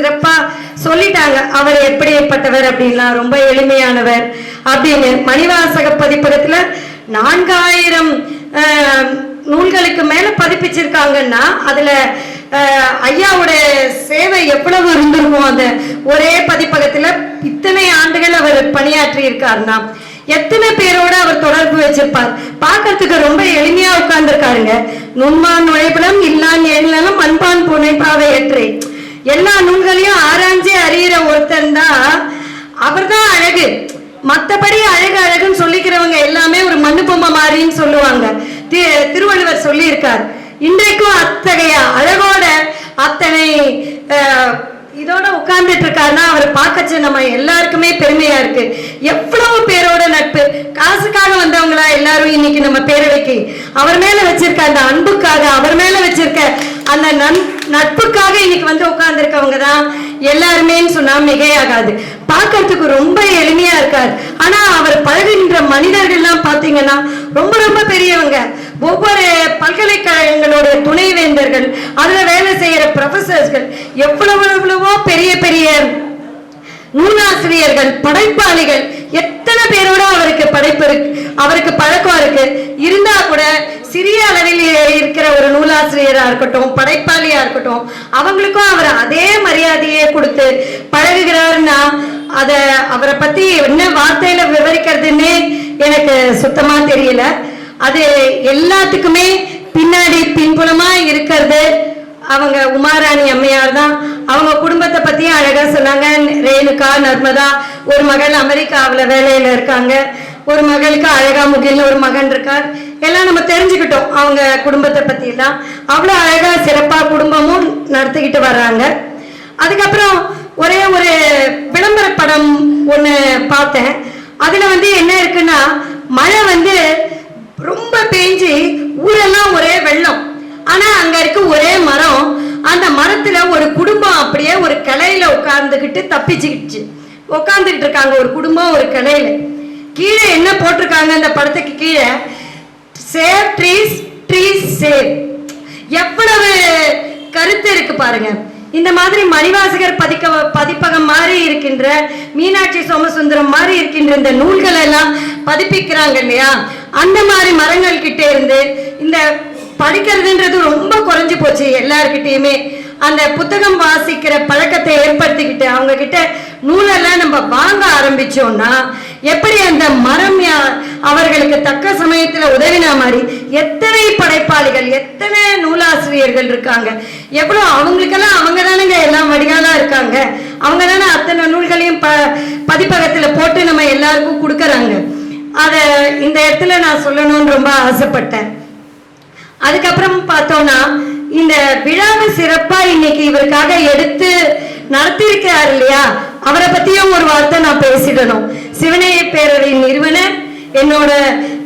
சிறப்பா சொல்லிட்டாங்க. அவர் எப்படிப்பட்டவர் அப்படின்னா ரொம்ப எளிமையானவர் அப்படின்னு மணிவாசக பதிப்பகத்துல நான்காயிரம் நூல்களுக்கு மேல பதிப்பிச்சிருக்காங்கன்னா அதுல ஐயாவோட சேவை எவ்வளவு இருந்திருக்கும் அந்த ஒரே பதிப்பகத்துல இத்தனை ஆண்டுகள் அவர் பணியாற்றி இருக்காருன்னா எத்தனை பேரோட அவர் தொடர்பு வச்சிருப்பார்? பார்க்கறதுக்கு ரொம்ப எளிமையா உட்கார்ந்துருக்காருங்க. நுண்மான் நுழைபுலம் இல்லான் எழிலும் மண்பான் புனைப்பாவை ஏற்றேன். எல்லா நூல்களையும் ஆராய்ஞ்சு அறியிற ஒருத்தன் தான் அவர்தான் அழகு. மத்தபடி அழகு அழகுன்னு சொல்லிக்கிறவங்க எல்லாமே ஒரு மண்ணு பொம்மை மாதிரின்னு சொல்லுவாங்க. தி- திருவள்ளுவர் சொல்லியிருக்கார். இன்றைக்கும் அத்தகைய அழகோட அத்தனை இதோட உட்கார்ந்துட்டு இருக்காருன்னா அவரை பார்க்கச்சு நம்ம எல்லாருக்குமே பெருமையா இருக்கு. எவ்வளவு பேரோட நட்பு. காசுக்காக வந்தவங்களா எல்லாரும் இன்னைக்கு நம்ம பேரவைக்கு. அவர் மேல வச்சிருக்க அந்த அன்புக்காக அவர் மேல வச்சிருக்க அந்த நன் நட்புக்காக இன்னைக்கு வந்து உட்கார்ந்துருக்கவங்க தான் எல்லாருமேன்னு சொன்னா மிகையாகாது. பார்க்கறதுக்கு ரொம்ப எளிமையா இருக்காரு. ஆனா அவர் பழகுகின்ற மனிதர்கள்லாம் பாத்தீங்கன்னா ரொம்ப ரொம்ப பெரியவங்க. ஒவ்வொரு பல்கலைக்கழகங்களோட துணைவேந்தர்கள் அதுல வேலை செய்யற ப்ரொஃபசர்ஸ்கள் எவ்வளவு எவ்வளவோ பெரிய பெரிய நூலாசிரியர்கள் படைப்பாளிகள் எத்தனை பேரோட அவருக்கு படைப்பு இருக்கு அவருக்கு பழக்கம் இருக்கு. இருந்தா கூட சிறிய அளவில் இருக்கிற ஒரு நூலாசிரியரா இருக்கட்டும் படைப்பாளியா இருக்கட்டும் அவங்களுக்கும் அவர் அதே மரியாதையை கொடுத்து பழகுகிறாருன்னா அத அவரை பத்தி என்ன வார்த்தையில விவரிக்கிறதுன்னே எனக்கு சுத்தமா தெரியல. அது எல்லாத்துக்குமே பின்னாடி பின்புலமா இருக்கிறது. அவங்க உமாராணி அம்மையார் தான். அவங்க குடும்பத்தை பத்தியும் அழகா சொன்னாங்க. ரேணுகா நர்மதா ஒரு மகள் அமெரிக்காவில் வேலையில இருக்காங்க. ஒரு மகளுக்கு அழகா முகில்னு ஒரு மகன் இருக்கார். எல்லாம் நம்ம தெரிஞ்சுக்கிட்டோம் அவங்க குடும்பத்தை பத்தி எல்லாம். அவ்வளவு அழகா சிறப்பா குடும்பமும் நடத்திக்கிட்டு வர்றாங்க. அதுக்கப்புறம் ஒரே ஒரு விளம்பர படம் ஒன்று பார்த்தேன். அதில் வந்து என்ன இருக்குன்னா மழை வந்து ரொம்ப பேஞ்சு ஊரெல்லாம் ஒரே வெள்ளம். ஆனா அங்க இருக்க ஒரே மரம். அந்த மரத்துல ஒரு குடும்பம் அப்படியே ஒரு கிளையில உட்கார்ந்துகிட்டு தப்பிச்சுக்கிடுச்சு உட்கார்ந்துகிட்டு இருக்காங்க ஒரு குடும்பம் ஒரு கிளையில. கீழே என்ன போட்டிருக்காங்க அந்த படத்துக்கு கீழே? சேவ் ட்ரீஸ் ட்ரீஸ் சேவ் எவ்வளவு கருத்து இருக்கு பாருங்க. இந்த மாதிரி மணிவாசகர் பதிக்க பதிப்பகம் மாதிரி இருக்கின்ற மீனாட்சி சோமசுந்தரம் மாதிரி இருக்கின்ற இந்த நூல்கள் எல்லாம் பதிப்பிக்கிறாங்க இல்லையா? அந்த மாதிரி மரங்கள் கிட்டே இருந்து இந்த படிக்கிறதுன்றது ரொம்ப குறைஞ்சி போச்சு எல்லார்கிட்டயுமே. அந்த புத்தகம் வாசிக்கிற பழக்கத்தை ஏற்படுத்திக்கிட்டு அவங்க கிட்ட நூலெல்லாம் நம்ம வாங்க ஆரம்பிச்சோம்னா எப்படி அந்த மரம் யா- அவர்களுக்கு தக்க சமயத்துல உதவின மாதிரி எத்தனை படைப்பாளிகள் எத்தனை நூலாசிரியர்கள் இருக்காங்க? எவ்வளவு அவங்களுக்கெல்லாம் அவங்க தானேங்க எல்லாம் வடிகாலா இருக்காங்க. அவங்க தானே அத்தனை நூல்களையும் ப பதிப்பகத்துல போட்டு நம்ம எல்லாருக்கும் கொடுக்கறாங்க. அதை இந்த இடத்துல நான் சொல்லணும்னு ரொம்ப ஆசைப்பட்டேன். அதுக்கப்புறம் பார்த்தோம்னா இந்த விழாவை சிறப்பா இன்னைக்கு இவருக்காக எடுத்து நடத்தியிருக்கிறார் இல்லையா? அவரை பத்தியும் ஒரு வார்த்தை நான் பேசிடணும். சிவனைய பேரவையின் நிறுவனர் என்னோட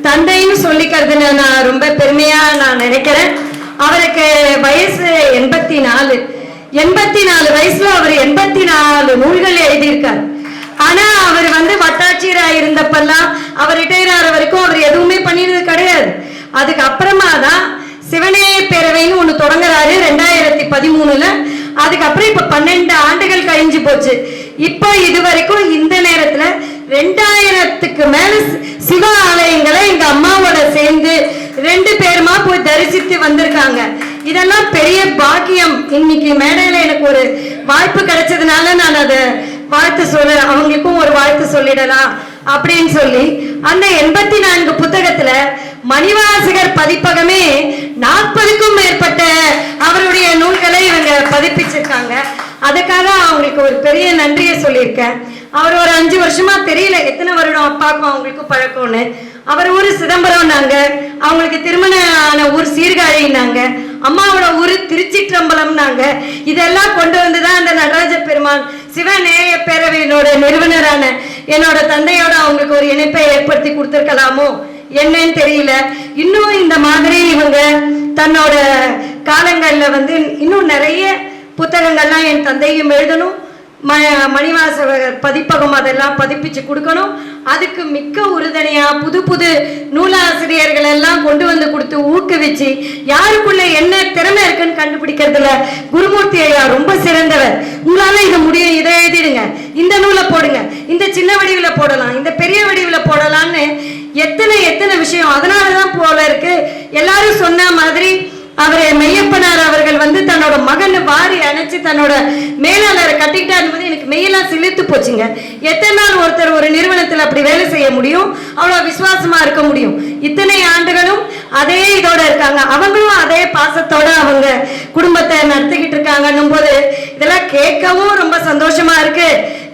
தந்தைன்னு சொல்லிக்கிறதுன்னு நான் ரொம்ப பெருமையா நான் நினைக்கிறேன். அவருக்கு வயசு எண்பத்தி நாலு. எண்பத்தி நாலு வயசுல அவர் எண்பத்தி நாலு நூல்கள் எழுதியிருக்கார். ஆனா அவர் வந்து வட்டாட்சியரா இருந்தப்பெல்லாம் அவர் ரிட்டையர் ஆகிற வரைக்கும் அவர் எதுவுமே பண்ணினது கிடையாது. அதுக்கு அப்புறமா தான் சிவநேய பேரவைன்னு ஒண்ணு தொடங்குறாரு ரெண்டாயிரத்தி பதிமூணுல. அதுக்கப்புறம் இப்ப பன்னெண்டு ஆண்டுகள் கழிஞ்சு போச்சு. இப்போ இது வரைக்கும் இந்த நேரத்துல ரெண்டாயிரத்துக்கு மேல சிவ ஆலயங்களை எங்க அம்மாவோட சேர்ந்து ரெண்டு பேருமா போய் தரிசித்து வந்திருக்காங்க. இதெல்லாம் பெரிய பாக்கியம். இன்னைக்கு மேடையில எனக்கு ஒரு வாய்ப்பு கிடைச்சதுனால நான் அதை வாழ்த்து சொல்ல அவங்களுக்கும் ஒரு வாழ்த்து சொல்லிடலாம் அப்படின்னு சொல்லி அந்த எண்பத்தி நான்கு புத்தகத்துல மணிவாசகர் பதிப்பகமே நாற்பதுக்கும் மேற்பட்ட அவருடைய நூல்களை இவங்க பதிப்பிச்சிருக்காங்க. அதுக்காக அவங்களுக்கு ஒரு பெரிய நன்றியை சொல்லியிருக்கேன். அவர் ஒரு அஞ்சு வருஷமா தெரியல எத்தனை வருடம் அப்பாக்கும் அவங்களுக்கும் பழக்கம்னு. அவர் ஊர் சிதம்பரம் நாங்க அவங்களுக்கு திருமணம் ஆன ஊர் சீர்காழினாங்க அம்மாவோட ஊர் திருச்சிற்றம்பலம் நாங்க இதெல்லாம் கொண்டு வந்துதான் அந்த நடராஜ பெருமான் சிவநேய பேரவையினோட நிறுவனரான என்னோட தந்தையோட அவங்களுக்கு ஒரு இணைப்பை ஏற்படுத்தி கொடுத்துருக்கலாமோ என்னன்னு தெரியல. இன்னும் இந்த மாதிரி இவங்க தன்னோட காலங்களில் வந்து இன்னும் நிறைய புத்தகங்கள்லாம் என் தந்தையும் எழுதணும். ம மணிவாச பதிப்பகம் அதெல்லாம் பதிப்பிச்சு கொடுக்கணும். அதுக்கு மிக்க உறுதுணையாக புது புது நூலாசிரியர்கள் எல்லாம் கொண்டு வந்து கொடுத்து ஊக்குவிச்சு யாருக்குள்ள என்ன திறமை கண்டுபிடிக்கிறதுல குருமூர்த்தி ஐயா ரொம்ப சிறந்தவர். உங்களால இதை முடியும் இதை எழுதிடுங்க. இந்த நூலை போடுங்க. இந்த சின்ன வடிவில் போடலாம். இந்த பெரிய வடிவில் போடலாம்னு எத்தனை எத்தனை விஷயம். அதனாலதான் போல இருக்கு. எல்லாரும் சொன்ன மாதிரி அவரை மெய்யப்பனார் அவர்கள் வந்து தன்னோட மகன் வாரி அணைச்சு தன்னோட மேலாளரை கட்டிக்கிட்டாரு போது எனக்கு மெய்யெல்லாம் சிலிர்த்து போச்சுங்க. எத்தனை நாள் ஒருத்தர் ஒரு நிறுவனத்தில் அப்படி வேலை செய்ய முடியும்? அவ்வளோ விசுவாசமா இருக்க முடியும். இத்தனை ஆண்டுகளும் அதே இதோட இருக்காங்க. அவங்களும் அதே பாசத்தோட அவங்க குடும்பத்தை நடத்திக்கிட்டு இருக்காங்கன்னும் போது இதெல்லாம் கேட்கவும் ரொம்ப சந்தோஷமா இருக்கு.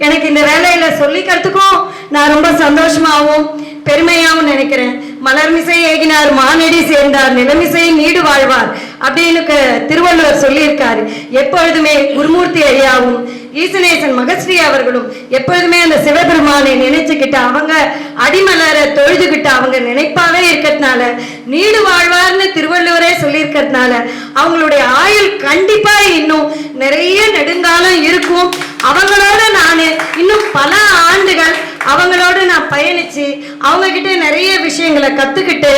எனக்கு இந்த வேலையில சொல்லிக்கிறதுக்கும் நான் ரொம்ப சந்தோஷமாகவும் பெருமையாகவும் நினைக்கிறேன். மலர்மிசை ஏகினார் மானடி சேர்ந்தார் நிலமிசை நீடு வாழ்வார் அப்படின்னு க- திருவள்ளுவர் சொல்லியிருக்காரு. எப்பொழுதுமே குருமூர்த்தி ஐயாவும் ஈசனேசன் மகஸ்ரீ அவர்களும் எப்பொழுதுமே அந்த சிவபெருமானை நினைச்சுக்கிட்டு அவங்க அடிமலரை தொழுதுகிட்டு அவங்க நினைப்பாவே இருக்கிறதுனால நீடு வாழ்வார்னு திருவள்ளுவரே சொல்லியிருக்கிறதுனால அவங்களுடைய ஆயுள் கண்டிப்பா இன்னும் நிறைய நெடுங்காலம் இருக்கும். அவங்களோட நான் இன்னும் பல ஆண்டுகள் அவங்களோட நான் பயணிச்சு அவங்க கிட்ட நிறைய விஷயங்களை கத்துக்கிட்டு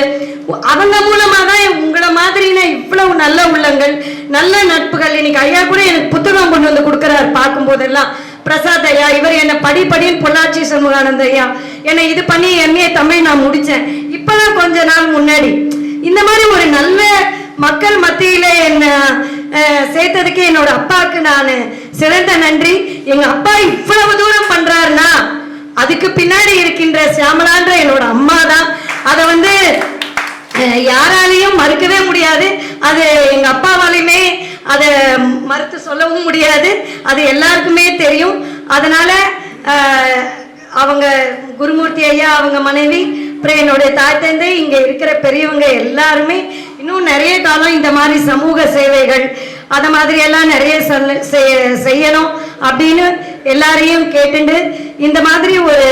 அவங்க மூலமா தான் உங்களை மாதிரின இவ்வளவு நல்ல உள்ளங்கள் நல்ல நட்புகள். இன்னைக்கு ஐயா கூட எனக்கு புத்தகம் கொண்டு வந்து கொடுக்குறாரு பார்க்கும் போதெல்லாம் பிரசாத் ஐயா இவர் என்ன படி படின்னு பொள்ளாச்சி சண்முகானந்த ஐயா. என்னை இது பண்ணி எம்ஏ தமிழ் நான் முடிச்சேன். இப்பதான் கொஞ்ச நாள் முன்னாடி. இந்த மாதிரி ஒரு நல்ல மக்கள் மத்தியில என்ன சேர்த்ததுக்கு என்னோட அப்பாவுக்கு நான் சிறந்த நன்றி. எங்க அப்பா இவ்வளவு தூரம் பண்றாருன்னா அதுக்கு பின்னாடி இருக்கின்ற சியாமலான்ற என்னோட அம்மா தான் அதை வந்து யாராலையும் மறுக்கவே முடியாது. அது எங்க அப்பாவாலையுமே அதை மறுத்து சொல்லவும் முடியாது. அது எல்லாருக்குமே தெரியும். அதனால அவங்க குருமூர்த்தி ஐயா அவங்க மனைவி அப்புறம் என்னுடைய தாய் தந்தை இங்கே இருக்கிற பெரியவங்க எல்லாருமே இன்னும் நிறைய காலம் இந்த மாதிரி சமூக சேவைகள் அந்த மாதிரி எல்லாம் நிறைய செய்யணும் அப்படின்னு எல்லாரையும் கேட்டுண்டு இந்த மாதிரி ஒரு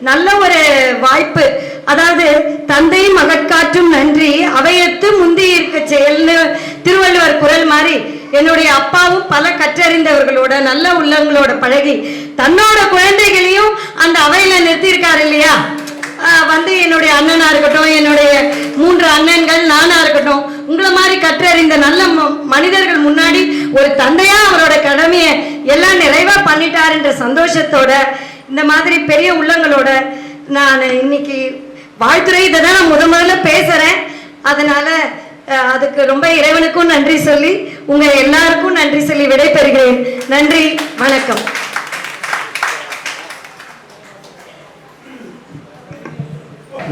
நல்ல ஒரு வாய்ப்பு அதாவது தந்தை மகட்காற்றும் நன்றி அவையத்து முந்தி இருக்க செயல்னு திருவள்ளுவர் குரல் மாதிரி என்னுடைய அப்பாவும் பல கற்றறிந்தவர்களோட நல்ல உள்ளங்களோட பழகி தன்னோட குழந்தைகளையும் அந்த அவையில நிறுத்தியிருக்காரு இல்லையா? வந்து என்னுடைய அண்ணனா இருக்கட்டும் என்னுடைய மூன்று அண்ணன்கள் நானா இருக்கட்டும் உங்களை மாதிரி கற்றறிந்த நல்ல ம- மனிதர்கள் முன்னாடி ஒரு தந்தையா அவரோட கடமையை எல்லாம் நிறைவா பண்ணிட்டாருன்ற சந்தோஷத்தோட இந்த மாதிரி பெரிய உள்ளங்களோட நான் இன்னைக்கு வாழ்த்துறை இதை தான் நான் முத முதல்ல பேசுறேன். அதனால அதுக்கு ரொம்ப இறைவனுக்கும் நன்றி சொல்லி உங்க எல்லாருக்கும் நன்றி சொல்லி விடைபெறுகிறேன். நன்றி வணக்கம்.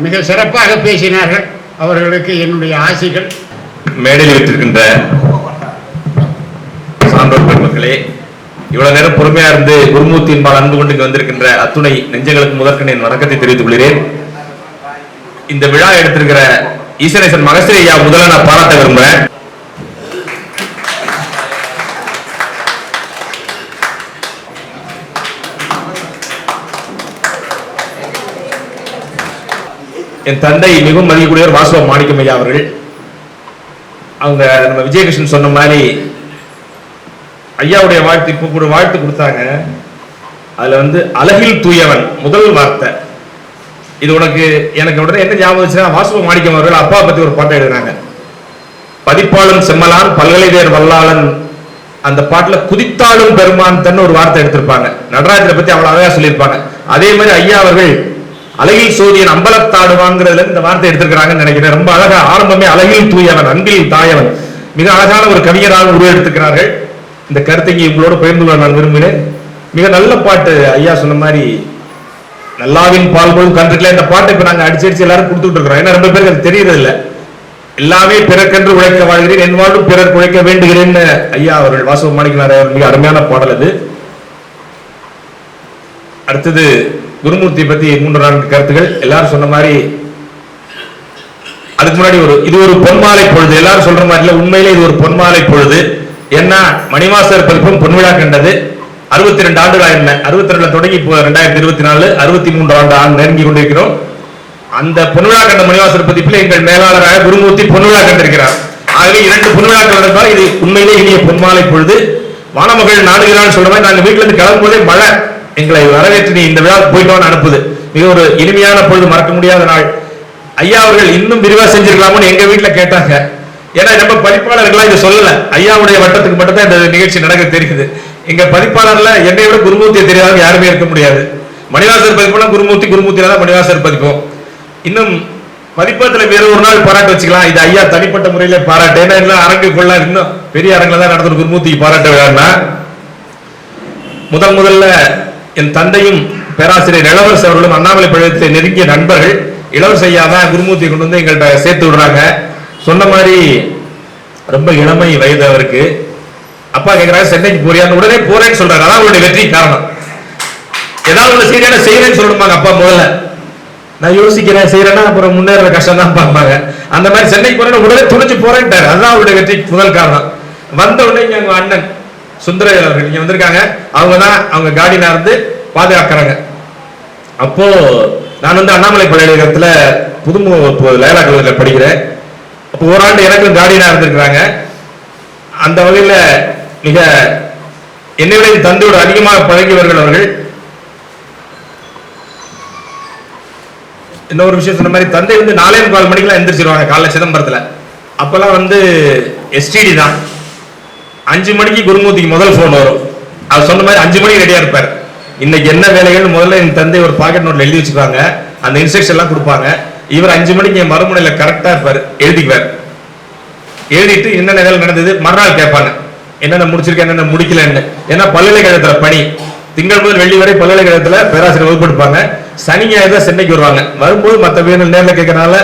மிக சிறப்பாக பேசினார்கள். அவர்களுக்கு என்னுடைய ஆசைகள். மேடையில் விட்டிருக்கின்ற சான்றோர் பெருமக்களே இவ்வளவு நேரம் பொறுமையா இருந்து குருமூர்த்தியின் பால் அன்பு கொண்டு இங்கு வந்திருக்கின்ற அத்துணை நெஞ்சங்களுக்கு முதற்கண் என் வணக்கத்தை தெரிவித்துக் கொள்கிறேன். இந்த விழா எடுத்திருக்கிற ஈசனேசன் மகஸ்ரீ ஐயா முதல்ல நான் பாராட்ட விரும்புறேன். என் தந்தை மிகவும் மதிக்கக்கூடியவர் வாசுவ மாணிக்கம் ஐயா அவர்கள். அவங்க நம்ம விஜயகிருஷ்ணன் சொன்ன மாதிரி ஐயாவுடைய வாழ்த்து இப்போ ஒரு வாழ்த்து கொடுத்தாங்க. அதில் வந்து அழகில் தூயவன் முதல் வார்த்தை. இது உனக்கு எனக்கு உடனே என்ன ஞாபகம் வச்சுன்னா வாசுவ மாணிக்கம் அவர்கள் அப்பா பற்றி ஒரு பாட்டை எழுதினாங்க. பதிப்பாளன் செம்மலான் பல்கலைவேர் வல்லாளன். அந்த பாட்டில் குதித்தாளும் பெருமான் தன்னு ஒரு வார்த்தை எடுத்திருப்பாங்க. நடராஜரை பற்றி அவ்வளோ அழகாக சொல்லியிருப்பாங்க. அதே மாதிரி ஐயா அவர்கள் அழகில் சோதியன் அம்பலத்தாடுவாங்கிறதுல இருந்து இந்த வார்த்தை எடுத்திருக்கிறாங்கன்னு நினைக்கிறேன். ரொம்ப அழகா ஆரம்பமே அழகில் தூயவன் அன்பில் தாயவன். மிக அழகான ஒரு கவிஞராக உருவெடுத்துக்கிறார்கள் இந்த கருத்தைக்கு இவங்களோட பகிர்ந்து கொள்ள நான் விரும்பினேன் மிக நல்ல பாட்டு ஐயா சொன்ன மாதிரி நல்லாவின் பால் போதும் கன்றுக்கல இந்த பாட்டை இப்ப நாங்க அடிச்சு அடிச்சு எல்லாரும் கொடுத்துட்டு இருக்கிறோம் ஏன்னா ரொம்ப பேருக்கு அது தெரியறது இல்ல எல்லாமே பிறக்கென்று உழைக்க வாழ்கிறேன் என் வாழ்வும் பிறர் உழைக்க வேண்டுகிறேன்னு ஐயா அவர்கள் வாசவ மாணிக்கனார் மிக அருமையான பாடல் அது. அடுத்தது குருமூர்த்தி பத்தி மூன்று நான்கு கருத்துகள். எல்லாரும் சொன்ன மாதிரி அதுக்கு முன்னாடி ஒரு இது ஒரு பொன்மாலை பொழுது. எல்லாரும் சொல்ற மாதிரி இல்லை உண்மையிலே இது ஒரு பொன்மாலை பொழுது. ஏன்னா மணிவாசர் பதிப்பும் பொன்விழா கண்டது. அறுபத்தி ரெண்டு ஆண்டுகள் என்ன? அறுபத்தி ரெண்டுல தொடங்கி இப்போ ரெண்டாயிரத்தி இருபத்தி நாலு அறுபத்தி மூன்று ஆண்டு ஆண்டு நெருங்கி கொண்டிருக்கிறோம். அந்த பொன்விழா கண்ட மணிவாசர் பதிப்பில் எங்கள் மேலாளராக குருமூர்த்தி பொன்விழா கண்டிருக்கிறார். ஆகவே இரண்டு பொன்விழாக்கள் நடந்தால் இது உண்மையிலே இனிய பொன்மாலை பொழுது. வானமகள் நாடுகிறான்னு சொல்ற மாதிரி நாங்கள் வீட்டுல இருந்து கிளம்பும் போதே மழை எங்களை வரவேற்று நீ இந்த விழாவுக்கு போயிட்டோன்னு அனுப்புது. மிக ஒரு இனிமையான பொழுது மறக்க முடியாத நாள். ஐயா அவர்கள் இன்னும் விரிவாக செஞ்சிருக்கலாம்னு எங்க வீட்டுல கேட்டாங்க. ஏன்னா நம்ம பதிப்பாளர்களா இதை சொல்லல. ஐயாவுடைய வட்டத்துக்கு மட்டும் தான் இந்த நிகழ்ச்சி நடக்க தெரியுது. எங்க பதிப்பாளர்ல என்னை விட குருமூர்த்தியை தெரியாத யாருமே இருக்க முடியாது. மணிவாசர் பதிப்புனா குருமூர்த்தி குருமூர்த்தியில தான் மணிவாசர் பதிப்போம். இன்னும் பதிப்பத்துல வேற ஒரு நாள் பாராட்டு வச்சுக்கலாம். இது ஐயா தனிப்பட்ட முறையில பாராட்டு. ஏன்னா எல்லாம் அரங்குக்குள்ள இன்னும் பெரிய அரங்குல தான் நடந்த குருமூர்த்திக்கு பாராட்ட வேணா முதல் முதல்ல என் தந்தையும் பேராசிரியர் இளவரசு அவர்களும் அண்ணாமலை பழத்தை நெருங்கிய நண்பர்கள் இளவரசு ஐயா தான் குருமூர்த்தி கொண்டு வந்து எங்கள்கிட்ட சேர்த்து விடுறாங்க. சொன்ன மாதிரி ரொம்ப இளமை வயது அவருக்கு. அப்பா கேட்கிறாங்க சென்னைக்கு போறியான்னு உடனே போறேன்னு சொல்றாரு. அதான் அவருடைய வெற்றி காரணம். ஏதாவது ஒண்ணு செய்யறேன்னா செய்யறேன்னு சொல்லணுமாங்க அப்பா முதல்ல. நான் யோசிக்கிறேன் செய்யறேன்னா அப்புறம் முன்னேற கஷ்டம் தான் பார்ப்பாங்க. அந்த மாதிரி சென்னைக்கு போறேன்னு உடனே துணிச்சு போறேன்ட்டாரு. அதுதான் அவருடைய வெற்றி முதல் காரணம். வந்த உடனே இங்க அண்ணன் சுந்தரவேல் அவர்கள் இங்க வந்திருக்காங்க. அவங்க தான் அவங்க கார்டினா இருந்து பாதுகாக்கிறாங்க. அப்போ நான் வந்து அண்ணாமலை பல்கலைக்கழகத்துல புதுமு லேலா கல்லூரியில் படிக்கிறேன். அப்போ ஓராண்டு எனக்கும் கார்டினா இருந்திருக்கிறாங்க. அந்த வகையில் மிக என்னை விட தந்தையோடு அதிகமாக பழகியவர்கள் அவர்கள். இன்னொரு விஷயம் சொன்ன மாதிரி தந்தை வந்து நாலே முக்கால் மணிக்கெல்லாம் எந்திரிச்சிருவாங்க காலைல சிதம்பரத்தில். அப்போல்லாம் வந்து எஸ்டிடி தான். அஞ்சு மணிக்கு குருமூர்த்திக்கு முதல் ஃபோன் வரும். அவர் சொன்ன மாதிரி அஞ்சு மணிக்கு ரெடியா இருப்பார். இன்னைக்கு என்ன வேலைகள் முதல்ல என் தந்தை ஒரு பாக்கெட் நோட்ல எழுதி வச்சுக்குவாங்க. அந்த இன்ஸ்ட்ரக்ஷன் எல்லாம் கொடுப்பாங்க. இவர் அஞ்சு மணிக்கு என் மறுமுனையில கரெக்டா இருப்பார். எழுதிக்குவார். எழுதிட்டு என்னென்ன வேலை நடந்தது? மறுநாள் கேட்பாங்க. என்னென்ன முடிச்சிருக்கேன் என்னென்ன முடிக்கலன்னு. ஏன்னா பல்கலைக்கழகத்துல பணி. திங்கள் முதல் வெள்ளி வரை பல்கலைக்கழகத்துல பேராசிரியர் வகுப்பு எடுப்பாங்க சனி ஞாயிறு தான் சென்னைக்கு வருவாங்க. வரும்போது மற்ற வேணும் நேரில் கேட்கறனால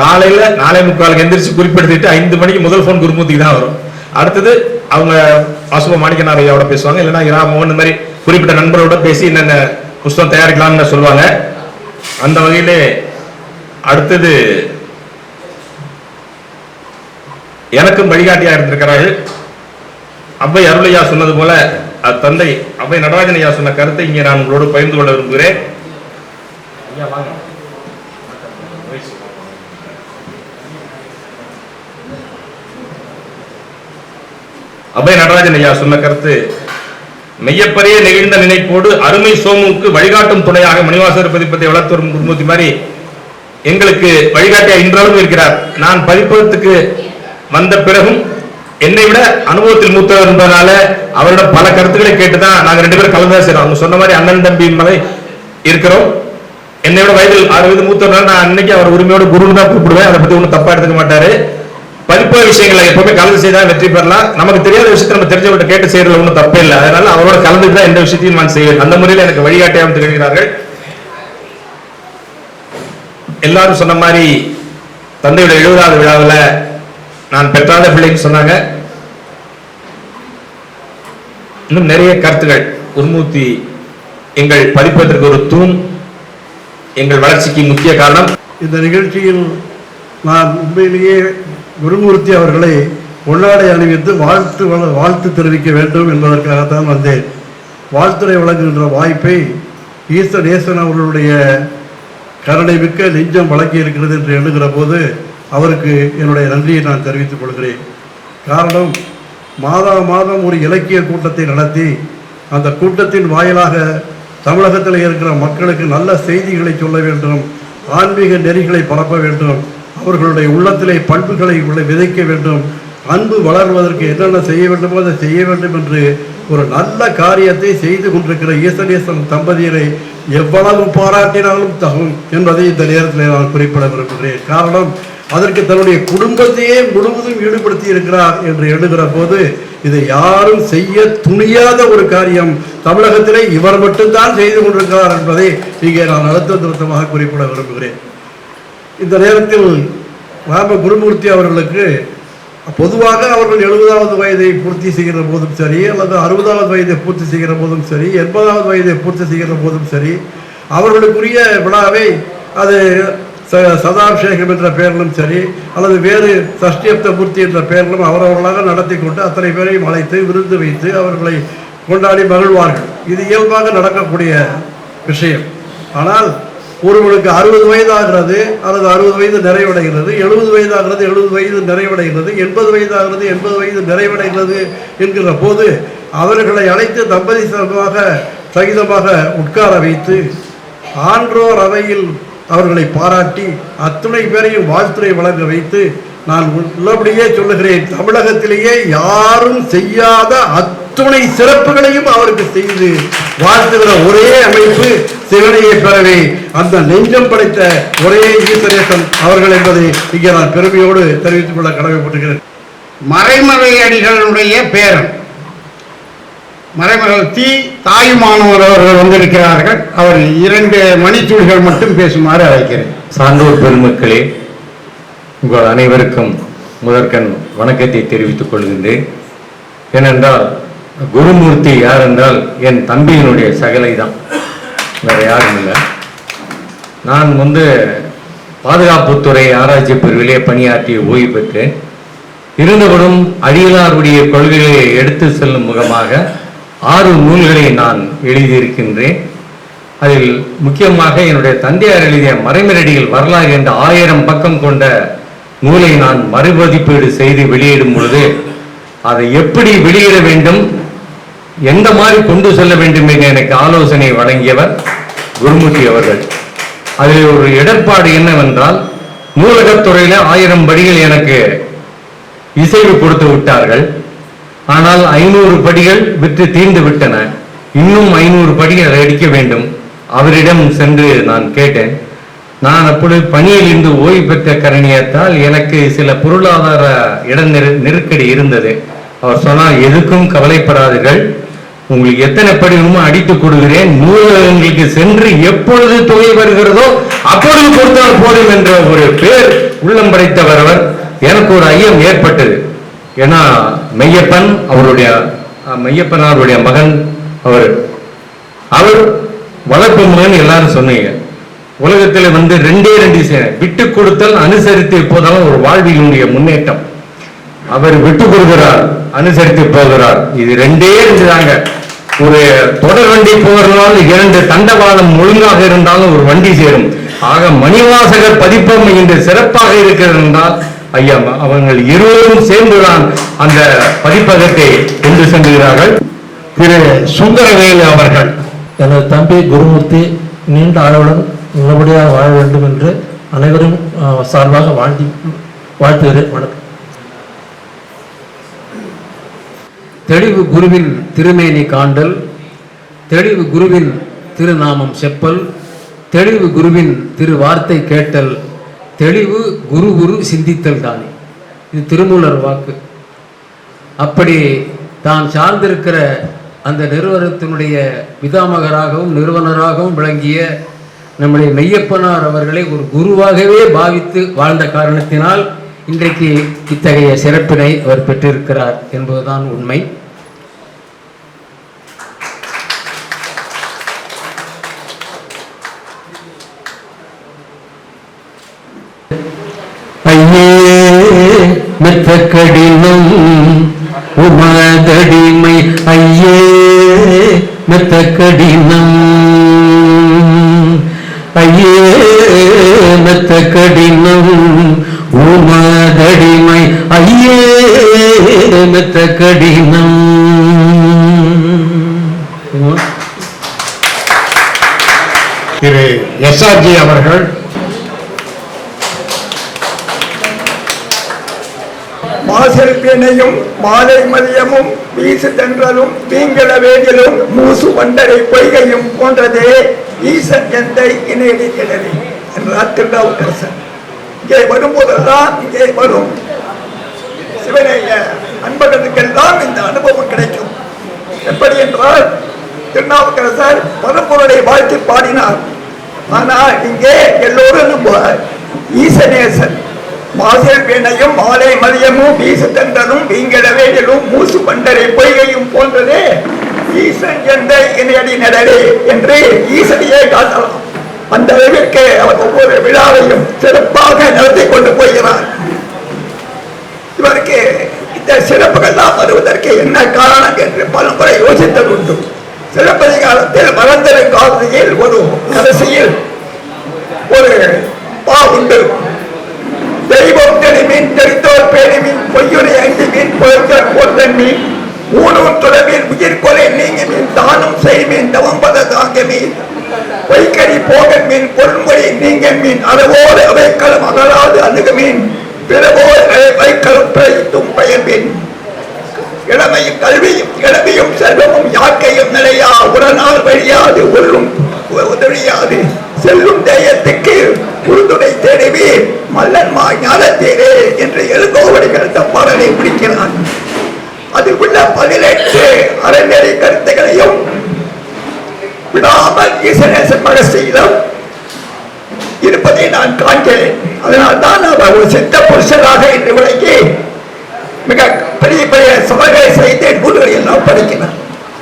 காலையில நாலே முக்காலுக்கு எந்திரிச்சு குறிப்பிடுத்திட்டு ஐந்து மணிக்கு முதல் ஃபோன் குருமூர்த்திக்கு தான் வரும். அடுத்தது அவங்க அசுப மாணிக்கனார் ஐயாவோட பேசுவாங்க. இல்லைன்னா இரா மோகன் இந்த மாதிரி குறிப்பிட்ட நண்பரோட பேசி என்னென்ன புஸ்தகம் தயாரிக்கலாம்னு சொல்லுவாங்க. அந்த வகையிலே அடுத்தது எனக்கும் வழிகாட்டியா இருந்திருக்கிறார்கள். அவ்வை அருளையா சொன்னது போல தந்தை அவ்வை நடராஜன் ஐயா சொன்ன கருத்தை இங்கே நான் உங்களோடு பகிர்ந்து கொள்ள விரும்புகிறேன். ஐயா, வாங்க. அபய நடராஜன் ஐயா சொன்ன கருத்து மெய்யப்பரிய நெகிழ்ந்த நினைப்போடு அருமை சோமுக்கு வழிகாட்டும் துணையாக மணிவாசர் பதிப்பத்தை வளர்த்து வரும் குருமூர்த்தி மாதிரி எங்களுக்கு வழிகாட்டியா இன்றளவும் இருக்கிறார். நான் பதிப்பகத்துக்கு வந்த பிறகும் என்னை விட அனுபவத்தில் மூத்தவர் என்பதனால அவரிடம் பல கருத்துக்களை கேட்டுதான் நாங்க ரெண்டு பேரும் கலந்து செய்யறோம் அவங்க சொன்ன மாதிரி அண்ணன் தம்பி மாதிரி இருக்கிறோம். என்னை விட வயதில் ஆறு வயது மூத்தவர்னால நான் அன்னைக்கு அவர் உரிமையோட குருன்னு தான் கூப்பிடுவேன். அதை பத்தி ஒன்றும் தப்பா எடுத்துக்க மாட்டாரு. படிப்பு விஷயங்களை எப்பவுமே கலந்து செய்தா வெற்றி பெறலாம். நமக்கு தெரியாத விஷயத்தை நம்ம தெரிஞ்சவர்கிட்ட கேட்டு செய்யறதுல ஒன்றும் தப்பே இல்லை. அதனால அவரோட கலந்துட்டு தான் எந்த விஷயத்தையும் நான் செய்வேன். அந்த முறையில் எனக்கு வழிகாட்டியாக திகழ்கிறார்கள். எல்லாரும் சொன்ன மாதிரி தந்தையோட எழுபதாவது விழாவில் நான் பெற்றாத பிள்ளைன்னு சொன்னாங்க. இன்னும் நிறைய கருத்துகள். உருமூர்த்தி எங்கள் படிப்பதற்கு ஒரு தூண் எங்கள் வளர்ச்சிக்கு முக்கிய காரணம். இந்த நிகழ்ச்சியில் நான் உண்மையிலேயே குருமூர்த்தி அவர்களை பொன்னாடை அணிவித்து வாழ்த்து வாழ்த்து தெரிவிக்க வேண்டும் என்பதற்காகத்தான் வந்தேன். வாழ்த்துரை வழங்குகின்ற வாய்ப்பை ஈஸ்வர் நேசன் அவர்களுடைய கருணை மிக்க நெஞ்சம் வழங்கி இருக்கிறது என்று எண்ணுகிற போது அவருக்கு என்னுடைய நன்றியை நான் தெரிவித்துக் கொள்கிறேன். காரணம் மாதா மாதம் ஒரு இலக்கிய கூட்டத்தை நடத்தி அந்த கூட்டத்தின் வாயிலாக தமிழகத்தில் இருக்கிற மக்களுக்கு நல்ல செய்திகளை சொல்ல வேண்டும் ஆன்மீக நெறிகளை பரப்ப வேண்டும். அவர்களுடைய உள்ளத்திலே பண்புகளை உள்ள விதைக்க வேண்டும். அன்பு வளர்வதற்கு என்னென்ன செய்ய வேண்டுமோ அதை செய்ய வேண்டும் என்று ஒரு நல்ல காரியத்தை செய்து கொண்டிருக்கிற ஈசனேசன் தம்பதியரை எவ்வளவு பாராட்டினாலும் தகும் என்பதை இந்த நேரத்தில் நான் குறிப்பிட விரும்புகிறேன். காரணம் அதற்கு தன்னுடைய குடும்பத்தையே முழுவதும் ஈடுபடுத்தி இருக்கிறார் என்று எண்ணுகிற போது இதை யாரும் செய்ய துணியாத ஒரு காரியம் தமிழகத்திலே இவர் மட்டும்தான் செய்து கொண்டிருக்கிறார் என்பதை இங்கே நான் அழுத்த திருத்தமாக குறிப்பிட விரும்புகிறேன். இந்த நேரத்தில் ராம குருமூர்த்தி அவர்களுக்கு பொதுவாக அவர்கள் எழுபதாவது வயதை பூர்த்தி செய்கிற போதும் சரி அல்லது அறுபதாவது வயதை பூர்த்தி செய்கிற போதும் சரி எண்பதாவது வயதை பூர்த்தி செய்கிற போதும் சரி அவர்களுக்குரிய விழாவை அது ச சதாபிஷேகம் என்ற பெயரிலும் சரி அல்லது வேறு சஷ்டியப்த பூர்த்தி என்ற பெயரிலும் அவரவர்களாக நடத்தி கொண்டு அத்தனை பேரையும் அழைத்து விருந்து வைத்து அவர்களை கொண்டாடி மகிழ்வார்கள். இது இயல்பாக நடக்கக்கூடிய விஷயம். ஆனால் ஒருவனுக்கு அறுபது வயதாகிறது அல்லது அறுபது வயது நிறைவடைகிறது எழுபது வயதாகிறது எழுபது வயது நிறைவடைகிறது எண்பது வயதாகிறது எண்பது வயது நிறைவடைகிறது என்கிற போது அவர்களை அழைத்து தம்பதி சமமாக சகிதமாக உட்கார வைத்து ஆன்றோர் அவையில் அவர்களை பாராட்டி அத்துணை பேரையும் வாழ்த்துரை வழங்க வைத்து நான் உள்ளபடியே சொல்லுகிறேன் தமிழகத்திலேயே யாரும் செய்யாத அத் அத்துணை சிறப்புகளையும் அவருக்கு செய்து வாழ்த்துகிற ஒரே அமைப்பு சிவனையை பெறவே. அந்த நெஞ்சம் படைத்த ஒரே ஈஸ்வரேசன் அவர்கள் என்பதை இங்கே நான் பெருமையோடு தெரிவித்துக் கொள்ள கடமைப்பட்டுகிறேன் மறைமலை அடிகளுடைய பேரன். மறைமகள் தி தாயுமானவர் அவர்கள் வந்திருக்கிறார்கள். அவர் இரண்டு மணித்துளிகள் மட்டும் பேசுமாறு அழைக்கிறேன். சான்றோர் பெருமக்களே உங்கள் அனைவருக்கும் முதற்கண் வணக்கத்தை தெரிவித்துக் கொள்கின்றேன். ஏனென்றால் குருமூர்த்தி யார் என்றால் என் தம்பியினுடைய சகலை தான் வேற யாரும் இல்லை. நான் வந்து பாதுகாப்புத்துறை ஆராய்ச்சி பிரிவிலே பணியாற்றி ஓய்வு பெற்றேன். இருந்தபடும் அடியலாருடைய கொள்கைகளை எடுத்து செல்லும் முகமாக ஆறு நூல்களை நான் எழுதியிருக்கின்றேன். அதில் முக்கியமாக என்னுடைய தந்தையார் எழுதிய மறைமிரடியில் வரலாறு என்ற ஆயிரம் பக்கம் கொண்ட நூலை நான் மறுபதிப்பீடு செய்து வெளியிடும் பொழுது அதை எப்படி வெளியிட வேண்டும் எந்த மாதிரி கொண்டு செல்ல வேண்டும் என்று எனக்கு ஆலோசனை வழங்கியவர் குருமூர்த்தி அவர்கள். அதில் ஒரு இடர்பாடு என்னவென்றால் நூலகத்துறையில ஆயிரம் படிகள் எனக்கு இசைவு கொடுத்து விட்டார்கள். ஆனால் ஐநூறு படிகள் விற்று தீர்ந்து விட்டன. இன்னும் ஐநூறு படிகள் அடிக்க வேண்டும். அவரிடம் சென்று நான் கேட்டேன். நான் அப்பொழுது பணியில் இருந்து ஓய்வு பெற்ற கரணியத்தால் எனக்கு சில பொருளாதார இட நெரு- நெருக்கடி இருந்தது. அவர் சொன்னால் எதுக்கும் கவலைப்படாதீர்கள். உங்களுக்கு எத்தனை படி வேணுமோ அடித்து கொடுக்கிறேன். நூலகங்களுக்கு சென்று எப்பொழுது தொகை வருகிறதோ அப்பொழுது கொடுத்தால் போதும் என்ற ஒரு பேர் உள்ளம் படைத்தவர் அவர். எனக்கு ஒரு ஐயம் ஏற்பட்டது. ஏன்னா மெய்யப்பன் அவருடைய மையப்பன் அவருடைய மகன் அவர். அவர் வளர்ப்பு மகன் எல்லாரும் சொன்னீங்க. உலகத்தில் வந்து ரெண்டே ரெண்டு விட்டு கொடுத்தல் அனுசரித்து இப்போதெல்லாம் ஒரு வாழ்வினுடைய முன்னேற்றம். அவர் விட்டு கொடுக்கிறார் அனுசரித்து போகிறார். இது ரெண்டே ரெண்டு தாங்க. ஒரு தொடர் வண்டி போகிறதுனால இரண்டு தண்டவாளம் ஒழுங்காக இருந்தாலும் ஒரு வண்டி சேரும். ஆக மணிவாசகர் பதிப்பம் இன்று சிறப்பாக இருக்கிறது என்றால் ஐயா அவங்கள் இருவரும் சேர்ந்துதான் அந்த பதிப்பகத்தை கொண்டு செல்கிறார்கள். திரு சுந்தரவேலு அவர்கள் எனது தம்பி குருமூர்த்தி நீண்ட அளவுடன் நல்லபடியாக வாழ வேண்டும் என்று அனைவரும் சார்பாக வாழ்த்தி வாழ்த்துகிறேன். வணக்கம். தெளிவு குருவின் திருமேனி காண்டல் தெளிவு குருவின் திருநாமம் செப்பல் தெளிவு குருவின் திரு வார்த்தை கேட்டல் தெளிவு குரு குரு சிந்தித்தல் தானே. இது திருமூலர் வாக்கு. அப்படி தான் சார்ந்திருக்கிற அந்த நிறுவனத்தினுடைய விதாமகராகவும் நிறுவனராகவும் விளங்கிய நம்முடைய மெய்யப்பனார் அவர்களை ஒரு குருவாகவே பாவித்து வாழ்ந்த காரணத்தினால் இன்றைக்கு இத்தகைய சிறப்பினை அவர் பெற்றிருக்கிறார் என்பதுதான் உண்மை. ஐயே மெத்த கடினம் உமதடிமை. ஐயே மெத்த கடினம் ஐயே மெத்த கடினம் உமதடிமை ஐயே மெத்த கடினம். திரு எஸ்ஆர்ஜி அவர்கள். மாசல் பிணையும் மாலை மதியமும் வீசு தென்றலும் தீங்கள வேதிலும் மூசு வண்டரை பொய்கையும் போன்றதே ஈசன் எந்தை இணையடிக்கிறது என்றார் திருநாவுக்கரசன் இங்கே வரும்போதெல்லாம் இங்கே வரும். சிவனைய அன்பர்களுக்கெல்லாம் இந்த அனுபவம் கிடைக்கும். எப்படி என்றால் திருநாவுக்கரசர் பரம்பொருளை வாழ்த்தி பாடினார். ஆனால் இங்கே எல்லோரும் ஈசநேசன் மாசல் வீணையும் மாலை மதியமும் வீசு தந்தனும் வீங்கட மூசு பண்டரை பொய்கையும் போன்றதே ஈசன் எந்த இணையடி நடலே என்று ஈசனையே காட்டலாம். அந்த அளவிற்கு அவர் ஒவ்வொரு விழாவையும் சிறப்பாக நடத்தி கொண்டு போகிறார். இவருக்கு இந்த சிறப்புகள்லாம் வருவதற்கு என்ன காரணம் என்று பலமுறை யோசித்தது உண்டு சிலப்பதிகாரத்தில் காலத்தில் ஒரு கடைசியில் ஒரு பா உண்டு. தெய்வம் தெளிமீன் தெரித்தோர் பேணிமீன் பொய்யுரை ஐந்து மீன் பொய்த்த போன்ற மீன் ஊனும் தொடர்பில் உயிர் கொலை நீங்க மீன் தானம் செய்மீன் தவம் பத தாங்க மீன் பொய்க்கறி போக மீன் பொருள்மொழி நீங்க மீன் அளவோடு அவைக்களம் அகலாது அணுக மீன். பிறவோடு வைக்களம் பிழைத்தும் பயம்பின் இளமையும் கல்வியும் இளமையும் செல்வமும் யாக்கையும் நிலையா உடனால் வழியாது உள்ளும் உதவியாது செல்லும் தேயத்துக்கு உறுதுணை தேடுவி மல்லன் மா ஞானத்தேரே என்று எழுகோவடிகள் கருத்த பாடலை முடிக்கிறான் அதில் உள்ள பதினெட்டு அறநெறி கருத்துகளையும் விடாமல் ஈசநேச மகசீலம் இருப்பதை நான் காண்கிறேன் அதனால்தான் அவர் ஒரு சித்த புருஷராக இன்று விளங்கி மிக பெரிய பெரிய சபைகளை செய்து நூல்களை எல்லாம் படிக்கிறார்